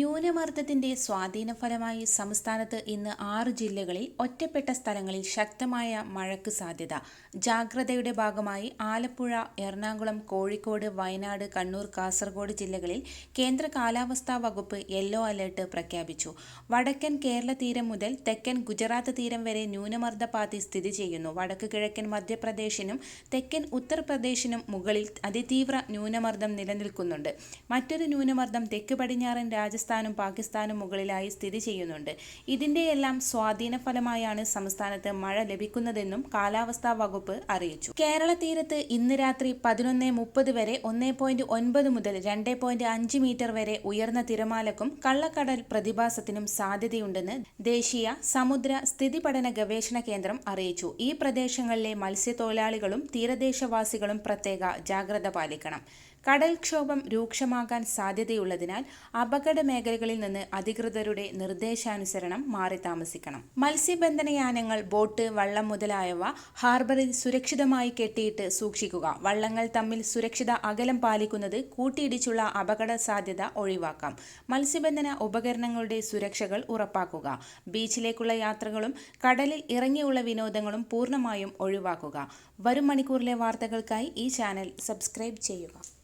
ന്യൂനമർദ്ദത്തിന്റെ സ്വാധീനഫലമായി സംസ്ഥാനത്ത് ഇന്ന് ആറ് ജില്ലകളിൽ ഒറ്റപ്പെട്ട സ്ഥലങ്ങളിൽ ശക്തമായ മഴയ്ക്ക് സാധ്യത. ജാഗ്രതയുടെ ഭാഗമായി ആലപ്പുഴ എറണാകുളം കോഴിക്കോട് വയനാട് കണ്ണൂർ കാസർഗോഡ് ജില്ലകളിൽ കേന്ദ്ര കാലാവസ്ഥാ വകുപ്പ് യെല്ലോ അലർട്ട് പ്രഖ്യാപിച്ചു. വടക്കൻ കേരള തീരം മുതൽ തെക്കൻ ഗുജറാത്ത് തീരം വരെ ന്യൂനമർദ്ദ പാതി സ്ഥിതി ചെയ്യുന്നു. വടക്ക് കിഴക്കൻ മധ്യപ്രദേശിനും തെക്കൻ ഉത്തർപ്രദേശിനും മുകളിൽ അതിതീവ്ര ന്യൂനമർദ്ദം നിലനിൽക്കുന്നുണ്ട്. മറ്റൊരു ന്യൂനമർദ്ദം തെക്ക് പടിഞ്ഞാറൻ രാജസ്ഥാനും പാകിസ്ഥാനും മുകളിലായി സ്ഥിതി ചെയ്യുന്നുണ്ട്. ഇതിന്റെയെല്ലാം സ്വാധീന ഫലമായാണ് സംസ്ഥാനത്ത് മഴ ലഭിക്കുന്നതെന്നും കാലാവസ്ഥാ വകുപ്പ് അറിയിച്ചു. കേരള തീരത്ത് ഇന്ന് രാത്രി പതിനൊന്ന് മുപ്പത് വരെ ഒന്നേ പോയിന്റ് ഒൻപത് മുതൽ രണ്ട് പോയിന്റ് അഞ്ച് മീറ്റർ വരെ ഉയർന്ന തിരമാലക്കും കള്ളക്കടൽ പ്രതിഭാസത്തിനും സാധ്യതയുണ്ടെന്ന് ദേശീയ സമുദ്ര സ്ഥിതി പഠന ഗവേഷണ കേന്ദ്രം അറിയിച്ചു. ഈ പ്രദേശങ്ങളിലെ മത്സ്യത്തൊഴിലാളികളും തീരദേശവാസികളും പ്രത്യേക ജാഗ്രത പാലിക്കണം. കടൽക്ഷോഭം രൂക്ഷമാകാൻ സാധ്യതയുള്ളതിനാൽ അപകട മേഖലകളിൽ നിന്ന് അധികൃതരുടെ നിർദ്ദേശാനുസരണം മാറി താമസിക്കണം. മത്സ്യബന്ധന യാനങ്ങൾ ബോട്ട് വള്ളം മുതലായവ ഹാർബറിൽ സുരക്ഷിതമായി കെട്ടിയിട്ട് സൂക്ഷിക്കുക. വള്ളങ്ങൾ തമ്മിൽ സുരക്ഷിത അകലം പാലിക്കുന്നത് കൂട്ടിയിടിച്ചുള്ള അപകട സാധ്യത ഒഴിവാക്കാം. മത്സ്യബന്ധന ഉപകരണങ്ങളുടെ സുരക്ഷകൾ ഉറപ്പാക്കുക. ബീച്ചിലേക്കുള്ള യാത്രകളും കടലിൽ ഇറങ്ങിയുള്ള വിനോദങ്ങളും പൂർണമായും ഒഴിവാക്കുക. വരും മണിക്കൂറിലെ വാർത്തകൾക്കായി ഈ ചാനൽ സബ്സ്ക്രൈബ് ചെയ്യുക.